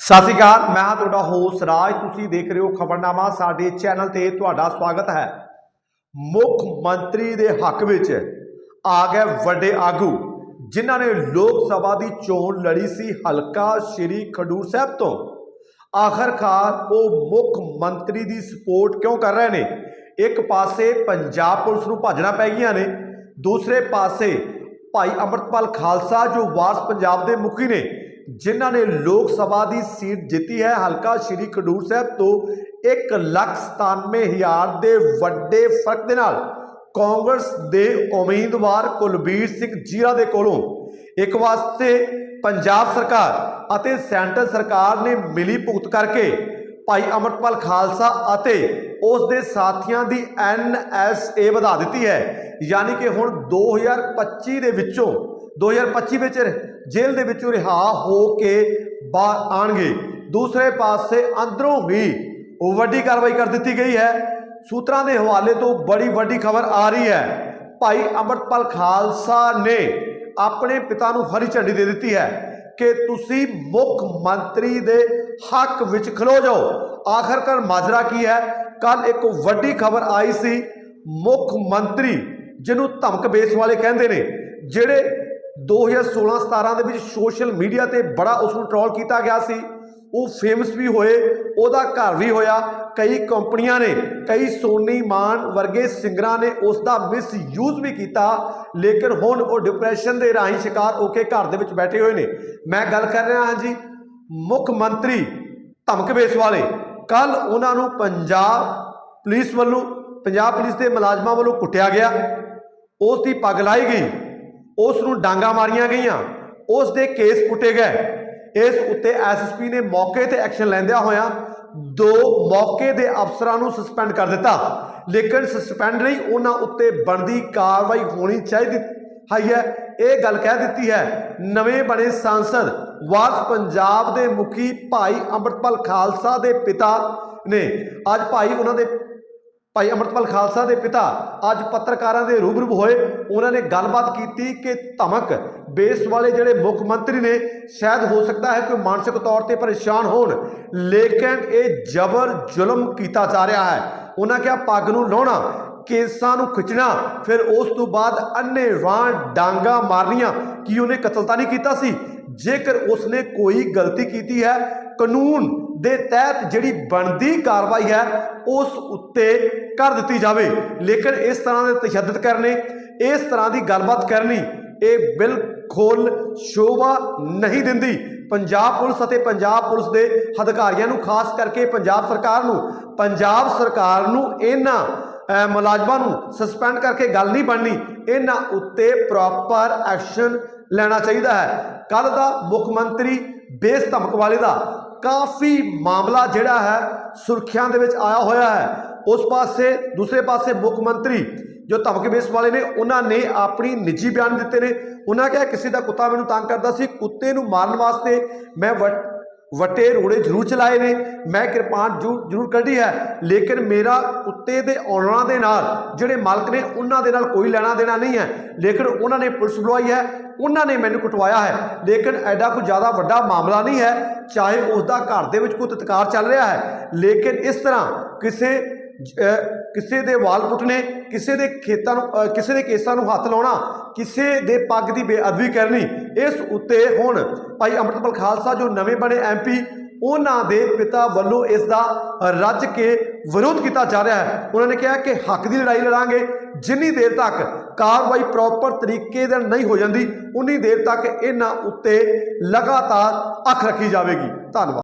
ਸਤਿ ਸ਼੍ਰੀ ਅਕਾਲ, ਮੈਂ ਹਾਂ ਤੁਹਾਡਾ ਹੋਸ ਰਾਜ। ਤੁਸੀਂ ਦੇਖ ਰਹੇ ਹੋ ਖਬਰਨਾਮਾ, ਸਾਡੇ ਚੈਨਲ ਤੇ ਤੁਹਾਡਾ ਸਵਾਗਤ ਹੈ। ਮੁੱਖ ਮੰਤਰੀ ਦੇ ਹੱਕ ਵਿੱਚ ਆ ਗਏ ਵੱਡੇ ਆਗੂ, ਜਿਨ੍ਹਾਂ ਨੇ ਲੋਕ ਸਭਾ ਦੀ ਚੋਣ ਲੜੀ ਸੀ ਹਲਕਾ ਸ਼੍ਰੀ ਖਡੂਰ ਸਾਹਿਬ ਤੋਂ। ਆਖਰਕਾਰ ਉਹ ਮੁੱਖ ਮੰਤਰੀ ਦੀ ਸਪੋਰਟ ਕਿਉਂ ਕਰ ਰਹੇ ਨੇ? ਇੱਕ ਪਾਸੇ ਪੰਜਾਬ ਪੁਲਿਸ ਨੂੰ ਭੱਜਣਾ ਪੈ ਗਈਆਂ ਨੇ, ਦੂਸਰੇ ਪਾਸੇ ਭਾਈ ਅਮਰਤਪਾਲ ਖਾਲਸਾ, ਜੋ ਵਾਰਸ ਪੰਜਾਬ ਦੇ ਮੁਖੀ ਨੇ ਜਿਨ੍ਹਾਂ ਨੇ ਲੋਕ ਸਭਾ ਦੀ ਸੀਟ ਜਿੱਤੀ ਹੈ, ਹਲਕਾ ਸ਼੍ਰੀ ਖਡੂਰ ਸਾਹਿਬ ਤੋਂ 197000 ਦੇ ਵੱਡੇ ਫ਼ਰਕ ਦੇ ਨਾਲ ਕਾਂਗਰਸ ਦੇ ਉਮੀਦਵਾਰ ਕੁਲਬੀਰ ਸਿੰਘ ਜੀਰਾ ਦੇ ਕੋਲੋਂ ਇੱਕ ਵਾਸਤੇ ਪੰਜਾਬ ਸਰਕਾਰ ਅਤੇ ਸੈਂਟਰ ਸਰਕਾਰ ਨੇ ਮਿਲੀ ਭੁਗਤ ਕਰਕੇ ਭਾਈ ਅਮਰਪਾਲ ਖਾਲਸਾ ਅਤੇ ਉਸ ਦੇ ਸਾਥੀਆਂ ਦੀ ਐਨਐਸਏ ਵਧਾ ਦਿੱਤੀ ਹੈ। ਯਾਨੀ ਕਿ ਹੁਣ 2025 ਦੇ ਵਿੱਚੋਂ 2025 ਵਿੱਚ ਜੇਲ੍ਹ ਦੇ ਵਿੱਚੋਂ ਰਿਹਾ ਹੋ ਕੇ ਬਾਹਰ ਆਣਗੇ। ਦੂਸਰੇ ਪਾਸੇ ਅੰਦਰੋਂ ਵੀ ਵੱਡੀ ਕਾਰਵਾਈ ਕਰ ਦਿੱਤੀ ਗਈ ਹੈ। ਸੂਤਰਾਂ ਦੇ ਹਵਾਲੇ ਤੋਂ ਬੜੀ ਵੱਡੀ ਖਬਰ ਆ ਰਹੀ ਹੈ। ਭਾਈ ਅਮਰਪਾਲ ਖਾਲਸਾ ਨੇ ਆਪਣੇ ਪਿਤਾ ਨੂੰ ਹਰੀ ਝੰਡੀ ਦੇ ਦਿੱਤੀ ਹੈ ਕਿ ਤੁਸੀਂ ਮੁੱਖ ਮੰਤਰੀ ਦੇ ਹੱਕ ਵਿੱਚ ਖਲੋ ਜਾਓ। ਆਖਰਕਾਰ ਮਾਜਰਾ ਕੀ ਹੈ? ਕੱਲ ਇੱਕ ਵੱਡੀ ਖਬਰ ਆਈ ਸੀ। ਮੁੱਖ ਮੰਤਰੀ ਜਿਹਨੂੰ ਧਮਕ ਬੇਸ ਵਾਲੇ ਕਹਿੰਦੇ ਨੇ, ਜਿਹੜੇ 2016-17 ਦੇ ਵਿੱਚ ਸੋਸ਼ਲ ਮੀਡੀਆ ਤੇ ਬੜਾ ਉਸ ਨੂੰ ਟ੍ਰੋਲ ਕੀਤਾ ਗਿਆ ਸੀ। ਉਹ ਫੇਮਸ ਵੀ ਹੋਏ, ਉਹਦਾ ਘਰ ਵੀ ਹੋਇਆ। ਕਈ ਕੰਪਨੀਆਂ ਨੇ, ਕਈ ਸੋਨੀ ਮਾਨ ਵਰਗੇ ਸਿੰਗਰਾਂ ਨੇ ਉਸ ਦਾ ਮਿਸਯੂਜ਼ ਵੀ ਕੀਤਾ। ਲੇਕਿਨ ਹੁਣ ਉਹ ਡਿਪਰੈਸ਼ਨ ਦੇ ਰਾਹੀਂ ਸ਼ਿਕਾਰ ਹੋ ਕੇ ਘਰ ਦੇ ਵਿੱਚ ਬੈਠੇ ਹੋਏ ਨੇ। ਮੈਂ ਗੱਲ ਕਰ ਰਿਹਾ ਹਾਂ ਜੀ, ਮੁੱਖ ਮੰਤਰੀ ਧਮਕ ਬੇਸ ਵਾਲੇ। ਕੱਲ ਉਹਨਾਂ ਨੂੰ ਪੰਜਾਬ ਪੁਲਿਸ ਵੱਲੋਂ, ਪੰਜਾਬ ਪੁਲਿਸ ਦੇ ਮੁਲਾਜ਼ਮਾਂ ਵੱਲੋਂ ਕੁੱਟਿਆ ਗਿਆ। ਉਸ ਦੀ ਪੱਗ ਲਾਈ ਗਈ। ਉਸ ਨੂੰ ਡਾਂਗਾ ਮਾਰੀਆਂ ਗਈਆਂ। ਉਸ ਦੇ ਕੇਸ ਪੁੱਟੇ ਗਏ। ਇਸ ਉੱਤੇ ਐਸਐਸਪੀ ਨੇ ਮੌਕੇ ਤੇ ਐਕਸ਼ਨ ਲੈਂਦਿਆਂ ਹੋਇਆਂ ਦੋ ਮੌਕੇ ਦੇ ਅਫਸਰਾਂ ਨੂੰ ਸਸਪੈਂਡ ਕਰ ਦਿੱਤਾ। ਲੇਕਿਨ ਸਸਪੈਂਡ ਲਈ ਉਹਨਾਂ ਉੱਤੇ ਬਣਦੀ ਕਾਰਵਾਈ ਹੋਣੀ ਚਾਹੀਦੀ ਹੈ, ਇਹ ਗੱਲ ਕਹਿ ਦਿੱਤੀ ਹੈ, ਨਵੇਂ ਬਣੇ ਸੰਸਦ ਵਾਸ ਪੰਜਾਬ ਦੇ ਮੁਖੀ ਭਾਈ ਅੰਮ੍ਰਿਤਪਾਲ ਖਾਲਸਾ ਦੇ ਪਿਤਾ ਨੇ। ਅੱਜ ਭਾਈ ਉਹਨਾਂ ਦੇ ਭਾਈ ਅਮਰਤਪਾਲ ਖਾਲਸਾ ਦੇ ਪਿਤਾ ਅੱਜ ਪੱਤਰਕਾਰਾਂ ਦੇ ਰੂਬਰੂ ਹੋਏ। ਉਹਨਾਂ ਨੇ ਗੱਲਬਾਤ ਕੀਤੀ ਕਿ ਧਮਕ ਬੇਸ ਵਾਲੇ ਜਿਹੜੇ ਮੁੱਖ ਮੰਤਰੀ ਨੇ, ਸ਼ਾਇਦ ਹੋ ਸਕਦਾ ਹੈ ਕੋਈ ਮਾਨਸਿਕ ਤੌਰ ਤੇ ਪਰੇਸ਼ਾਨ ਹੋਣ। ਲੇਕਿਨ ਇਹ ਜ਼ਬਰ ਜ਼ੁਲਮ ਕੀਤਾ ਜਾ ਰਿਹਾ ਹੈ। ਉਹਨਾਂ ਕਿਹਾ, ਪੱਗ ਨੂੰ ਲਾਉਣਾ, ਕੇਸਾਂ ਨੂੰ ਖਿੱਚਣਾ, ਫਿਰ ਉਸ ਤੋਂ ਬਾਅਦ ਅੰਨੇ ਵਾਂ ਡਾਂਗਾ ਮਾਰਨੀਆਂ। ਕੀ ਉਹਨੇ ਕਤਲ ਤਾਂ ਨਹੀਂ ਕੀਤਾ ਸੀ? ਜੇਕਰ ਉਸਨੇ ਕੋਈ ਗਲਤੀ ਕੀਤੀ ਹੈ, ਕਾਨੂੰਨ ਦੇ ਤਹਿਤ ਜਿਹੜੀ ਬਣਦੀ ਕਾਰਵਾਈ ਹੈ, ਉਸ ਉੱਤੇ ਕਰ ਦਿੱਤੀ ਜਾਵੇ। ਲੇਕਿਨ ਇਸ ਤਰ੍ਹਾਂ ਦੇ ਤਸ਼ੱਦਦ ਕਰਨੇ, ਇਸ ਤਰ੍ਹਾਂ ਦੀ ਗੱਲਬਾਤ ਕਰਨੀ, ਇਹ ਬਿਲਕੁਲ ਸ਼ੋਭਾ ਨਹੀਂ ਦਿੰਦੀ। ਪੰਜਾਬ ਪੁਲਿਸ ਅਤੇ ਪੰਜਾਬ ਪੁਲਿਸ ਦੇ ਅਧਿਕਾਰੀਆਂ ਨੂੰ, ਖਾਸ ਕਰਕੇ ਪੰਜਾਬ ਸਰਕਾਰ ਨੂੰ, ਪੰਜਾਬ ਸਰਕਾਰ ਨੂੰ ਇਹਨਾਂ ਮੁਲਾਜ਼ਮਾਂ ਨੂੰ ਸਸਪੈਂਡ ਕਰਕੇ ਗੱਲ ਨਹੀਂ ਬਣਨੀ। ਇਹਨਾਂ ਉੱਤੇ ਪ੍ਰੋਪਰ ਐਕਸ਼ਨ ਲੈਣਾ ਚਾਹੀਦਾ ਹੈ। ਕੱਲ ਦਾ ਮੁੱਖ ਮੰਤਰੀ ਬੇਸ ਧਮਕ ਵਾਲੇ ਦਾ ਕਾਫੀ ਮਾਮਲਾ ਜਿਹੜਾ ਹੈ ਸੁਰਖੀਆਂ ਦੇ ਵਿੱਚ ਆਇਆ ਹੋਇਆ ਹੈ। ਉਸ ਪਾਸੇ, ਦੂਸਰੇ ਪਾਸੇ ਮੁੱਖ ਮੰਤਰੀ ਜੋ ਧਮਕ ਬੇਸ ਵਾਲੇ ਨੇ, ਉਹਨਾਂ ਨੇ ਆਪਣੀ ਨਿੱਜੀ ਬਿਆਨ ਦਿੱਤੇ ਨੇ। ਉਹਨਾਂ ਕਿਹਾ, ਕਿਸੇ ਦਾ ਕੁੱਤਾ ਮੈਨੂੰ ਤੰਗ ਕਰਦਾ ਸੀ। ਕੁੱਤੇ ਨੂੰ ਮਾਰਨ ਵਾਸਤੇ ਮੈਂ ਵਟ ਵਟੇ ਰੋੜੇ ਜ਼ਰੂਰ ਚਲਾਏ ਨੇ। ਮੈਂ ਕਿਰਪਾਨ ਜ਼ਰੂਰ ਜ਼ਰੂਰ ਕੱਢੀ ਹੈ। ਲੇਕਿਨ ਮੇਰਾ ਕੁੱਤੇ ਦੇ ਔਲਣਾ ਦੇ ਨਾਲ, ਜਿਹੜੇ ਮਾਲਕ ਨੇ, ਉਹਨਾਂ ਦੇ ਨਾਲ ਕੋਈ ਲੈਣਾ ਦੇਣਾ ਨਹੀਂ ਹੈ। ਲੇਕਿਨ ਉਹਨਾਂ ਨੇ ਪੁਲਿਸ ਬੁਲਾਈ ਹੈ। ਉਹਨਾਂ ਨੇ ਮੈਨੂੰ ਕਟਵਾਇਆ ਹੈ। ਲੇਕਿਨ ਐਡਾ ਕੋਈ ਜ਼ਿਆਦਾ ਵੱਡਾ ਮਾਮਲਾ ਨਹੀਂ ਹੈ, ਚਾਹੇ ਉਸ ਦਾ ਘਰ ਦੇ ਵਿੱਚ ਕੋਈ ਤਤਕਾਰ ਚੱਲ ਰਿਹਾ ਹੈ। ਲੇਕਿਨ ਇਸ ਤਰ੍ਹਾਂ ਕਿਸੇ ਕਿਸੇ ਦੇ ਵਾਲ ਪੁੱਟਣੇ, ਕਿਸੇ ਦੇ ਖੇਤਾਂ ਨੂੰ ਕਿਸੇ ਦੇ ਕੇਸਾਂ ਨੂੰ ਹੱਥ ਲਾਉਣਾ, ਕਿਸੇ ਦੇ ਪੱਗ ਦੀ ਬੇਅਦਬੀ ਕਰਨੀ, ਇਸ ਉੱਤੇ ਹੁਣ ਭਾਈ ਅੰਮ੍ਰਿਤਪਾਲ ਖਾਲਸਾ ਜੋ ਨਵੇਂ ਬਣੇ ਐਮਪੀ ਉਹਨਾਂ ਦੇ ਪਿਤਾ ਵੱਲੋਂ ਇਸ ਦਾ ਰੱਜ ਕੇ ਵਿਰੋਧ ਕੀਤਾ ਜਾ ਰਿਹਾ ਹੈ। ਉਹਨਾਂ ਨੇ ਕਿਹਾ ਕਿ ਹੱਕ ਦੀ ਲੜਾਈ ਲੜਾਂਗੇ, ਜਿੰਨੀ ਦੇਰ ਤੱਕ ਕਾਰਵਾਈ ਪ੍ਰੋਪਰ ਤਰੀਕੇ ਨਾਲ ਨਹੀਂ ਹੋ ਜਾਂਦੀ, ਉਨੀ ਦੇਰ ਤੱਕ ਇਹਨਾਂ ਉੱਤੇ ਲਗਾਤਾਰ ਅੱਖ ਰੱਖੀ ਜਾਵੇਗੀ। ਧੰਨਵਾਦ।